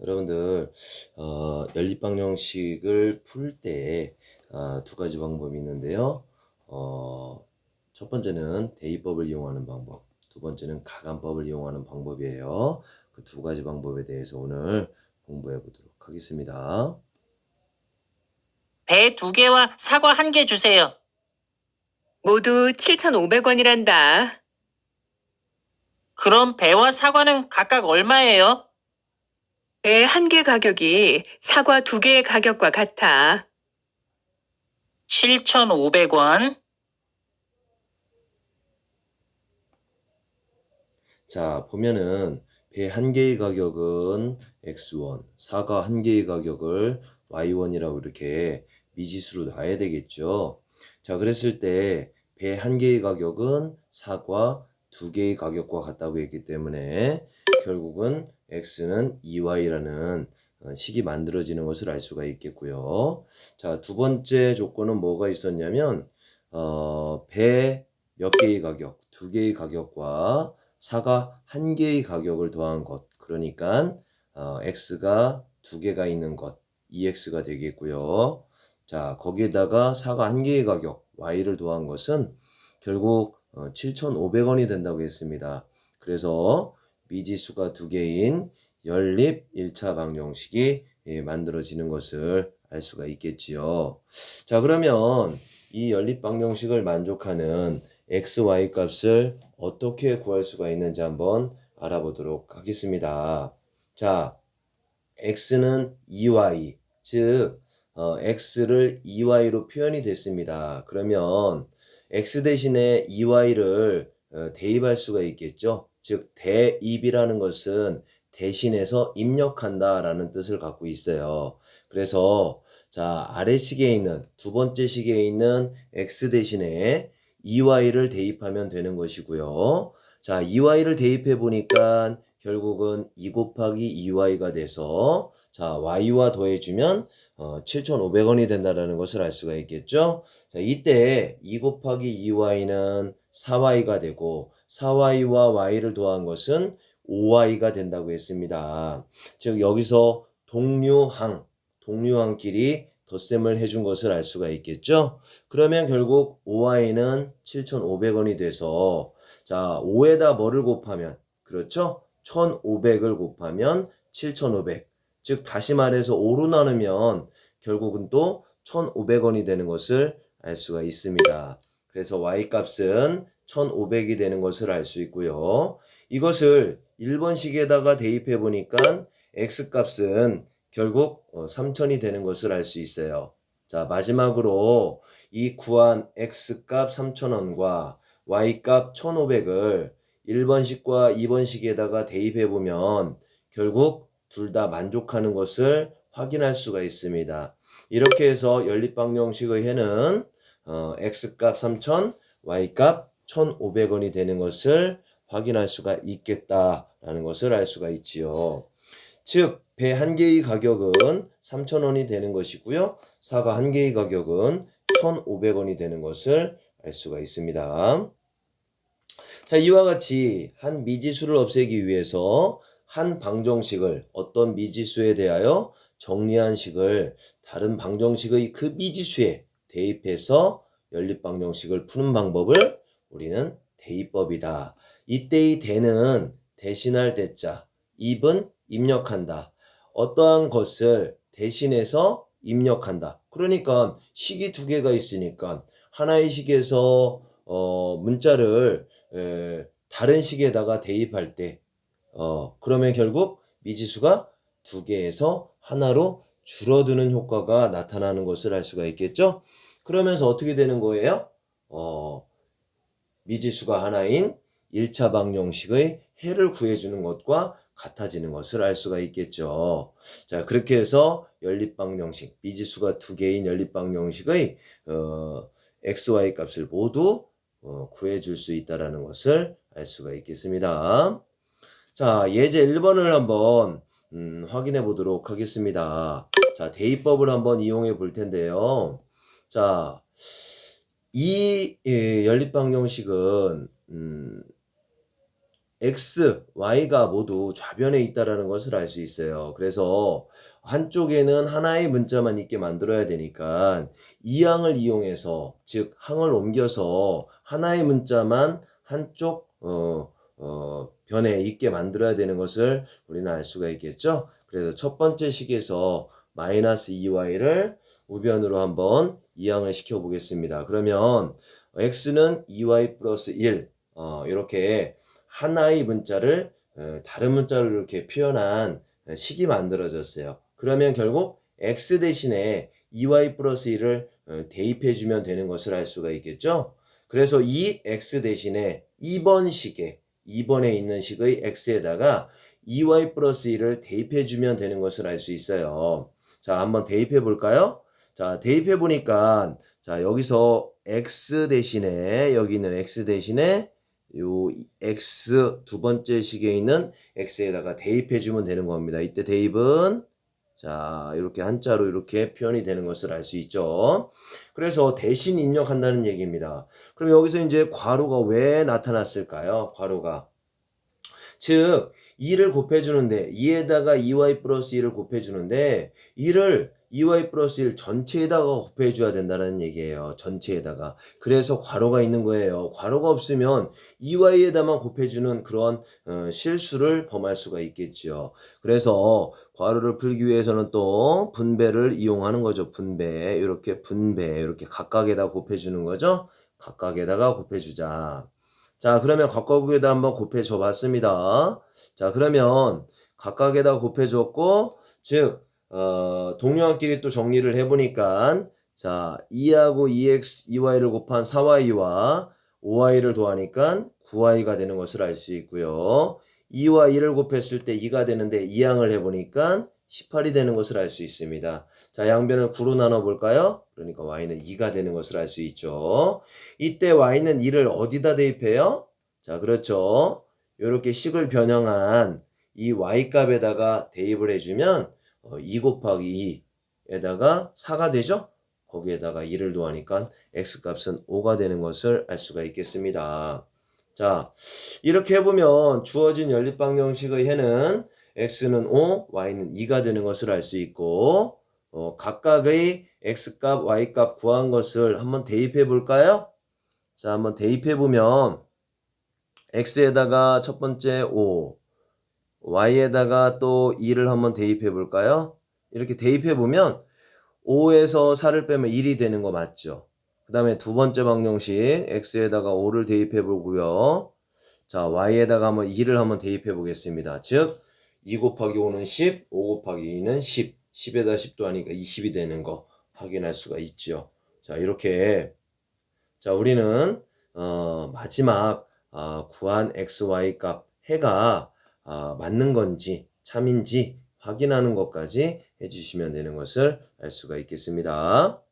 여러분들 어, 연립방 정식을 풀 때두 가지 방법이 있는데요. 어, 첫 번째는 대입법을 이용하는 방법, 두 번째는 가간법을 이용하는 방법이에요. 그 두 가지 방법에 대해서 오늘 공부해 보도록 하겠습니다. 배 두 개와 사과 한 개 주세요. 모두 7,500원이란다. 그럼 배와 사과는 각각 얼마예요? 배 한 개 가격이 사과 두 개의 가격과 같아. 7,500원. 자, 보면은 배 한 개의 가격은 x1, 사과 한 개의 가격을 y1이라고 이렇게 미지수로 놔야 되겠죠. 자, 그랬을 때 배 한 개의 가격은 사과 두 개의 가격과 같다고 했기 때문에 결국은 x는 2y라는 어, 식이 만들어지는 것을 알 수가 있겠고요. 자, 두 번째 조건은 뭐가 있었냐면 어, 배 몇 개의 가격, 두 개의 가격과 사과 한 개의 가격을 더한 것. 그러니까 어, x가 두 개가 있는 것, 2x가 되겠고요. 자, 거기에다가 사과 한 개의 가격, y를 더한 것은 결국 어, 7,500원이 된다고 했습니다. 그래서 미지수가 두 개인 연립 1차 방정식이 예, 만들어지는 것을 알 수가 있겠지요. 자, 그러면 이 연립 방정식을 만족하는 x, y 값을 어떻게 구할 수가 있는지 한번 알아보도록 하겠습니다. 자, x는 2y, 즉 어, x를 2y로 표현이 됐습니다. 그러면 x 대신에 2y를 어, 대입할 수가 있겠죠. 즉 대입이라는 것은 대신해서 입력한다 라는 뜻을 갖고 있어요. 그래서 자 아래식에 있는 두 번째 식에 있는 x 대신에 2y를 대입하면 되는 것이고요. 자 2y를 대입해 보니까 결국은 2 곱하기 2y가 돼서 자 y와 더해주면 어, 7,500원이 된다라는 것을 알 수가 있겠죠. 자 이때 2 곱하기 2y는 4y가 되고 4y와 y를 더한 것은 5y가 된다고 했습니다. 즉 여기서 동류항, 동류항끼리 덧셈을 해준 것을 알 수가 있겠죠. 그러면 결국 5y는 7,500원이 돼서 자 5에다 뭐를 곱하면 그렇죠? 1,500을 곱하면 7,500. 즉 다시 말해서 5로 나누면 결국은 또 1,500원이 되는 것을 알 수가 있습니다. 그래서 y 값은 1,500이 되는 것을 알 수 있고요. 이것을 1번식에다가 대입해 보니까 x 값은 결국 3,000이 되는 것을 알 수 있어요. 자, 마지막으로 이 구한 x 값 3,000원과 y 값 1,500을 1번식과 2번식에다가 대입해 보면 결국 둘 다 만족하는 것을 확인할 수가 있습니다. 이렇게 해서 연립방 정식의 해는 어, x값 3,000, y값 1,500원이 되는 것을 확인할 수가 있겠다라는 것을 알 수가 있지요. 즉, 배 한 개의 가격은 3,000원이 되는 것이고요. 사과 한 개의 가격은 1,500원이 되는 것을 알 수가 있습니다. 자, 이와 같이 한 미지수를 없애기 위해서 한 방정식을 어떤 미지수에 대하여 정리한 식을 다른 방정식의 그 미지수에 대입해서 연립 방정식을 푸는 방법을 우리는 대입법이다. 이때의 대는 대신할 대자, 입은 입력한다. 어떠한 것을 대신해서 입력한다. 그러니까 식이 두 개가 있으니까 하나의 식에서 어, 문자를 에, 다른 식에다가 대입할 때 어, 그러면 결국 미지수가 두 개에서 하나로 줄어드는 효과가 나타나는 것을 알 수가 있겠죠? 그러면서 어떻게 되는 거예요? 어, 미지수가 하나인 1차 방정식의 해를 구해주는 것과 같아지는 것을 알 수가 있겠죠. 자, 그렇게 해서 연립방정식, 미지수가 두 개인 연립방정식의 어, xy 값을 모두 어, 구해줄 수 있다라는 것을 알 수가 있겠습니다. 자, 예제 1번을 한번 음, 확인해 보도록 하겠습니다. 자, 대입법을 한번 이용해 볼 텐데요. 자, 이 예, 연립방정식은 음, x, y가 모두 좌변에 있다라는 것을 알 수 있어요. 그래서 한쪽에는 하나의 문자만 있게 만들어야 되니까 이 항을 이용해서 즉 항을 옮겨서 하나의 문자만 한쪽 어, 어, 변에 있게 만들어야 되는 것을 우리는 알 수가 있겠죠. 그래서 첫 번째 식에서 마이너스 2y를 우변으로 한번 이항을 시켜 보겠습니다. 그러면 x는 2y 플러스 1 어, 이렇게 하나의 문자를 어, 다른 문자로 이렇게 표현한 식이 만들어졌어요. 그러면 결국 x 대신에 2y 플러스 1을 어, 대입해 주면 되는 것을 알 수가 있겠죠. 그래서 이 x 대신에 2번 식에 2번에 있는 식의 x에다가 2y 플러스 1을 대입해 주면 되는 것을 알 수 있어요. 자, 한번 대입해 볼까요? 자, 대입해 보니까 자, 여기서 x 대신에 여기 있는 x 대신에 요 x 두 번째 식에 있는 x에다가 대입해 주면 되는 겁니다. 이때 대입은 자, 이렇게 한자로 이렇게 표현이 되는 것을 알 수 있죠. 그래서 대신 입력한다는 얘기입니다. 그럼 여기서 이제 괄호가 왜 나타났을까요? 괄호가. 즉, 2를 곱해주는데, 2에다가 2y 플러스 1을 곱해주는데, 2를 2y 플러스 1 전체에다가 곱해 줘야 된다는 얘기예요. 전체에다가. 그래서 괄호가 있는 거예요. 괄호가 없으면 2y에다만 곱해 주는 그런 어, 실수를 범할 수가 있겠죠. 그래서 괄호를 풀기 위해서는 또 분배를 이용하는 거죠. 분배. 이렇게 분배. 이렇게 각각에다 곱해 주는 거죠. 각각에다가 곱해 주자. 자, 그러면 각각에다 한번 곱해 줘 봤습니다. 자, 그러면 각각에다 곱해 줬고, 즉, 어, 동료한끼리 또 정리를 해보니까, 자, 2하고 2x, 2y를 곱한 4y와 5y를 더하니까 9y가 되는 것을 알 수 있고요. 2와 2를 곱했을 때 2가 되는데 2항을 해보니까 18이 되는 것을 알 수 있습니다. 자, 양변을 9로 나눠볼까요? 그러니까 y는 2가 되는 것을 알 수 있죠. 이때 y는 2를 어디다 대입해요? 자, 그렇죠. 이렇게 식을 변형한 이 y 값에다가 대입을 해주면 어, 2 곱하기 2에다가 4가 되죠? 거기에다가 2를 더하니까 x 값은 5가 되는 것을 알 수가 있겠습니다. 자, 이렇게 해보면 주어진 연립방 정식의 해는 x는 5, y는 2가 되는 것을 알 수 있고 어, 각각의 x값, y값 구한 것을 한번 대입해 볼까요? 자, 한번 대입해 보면 x에다가 첫 번째 5, y에다가 또 2를 한번 대입해 볼까요? 이렇게 대입해 보면 5에서 4를 빼면 1이 되는 거 맞죠? 그 다음에 두 번째 방정식 x에다가 5를 대입해 보고요. 자, y에다가 한번 2를 한번 대입해 보겠습니다. 즉, 2 곱하기 5는 10, 5 곱하기 2는 10, 10에다 10도 하니까 20이 되는 거 확인할 수가 있죠. 자, 이렇게 자, 우리는 어, 마지막 어, 구한 x, y 값 해가 어, 맞는 건지 참인지 확인하는 것까지 해주시면 되는 것을 알 수가 있겠습니다.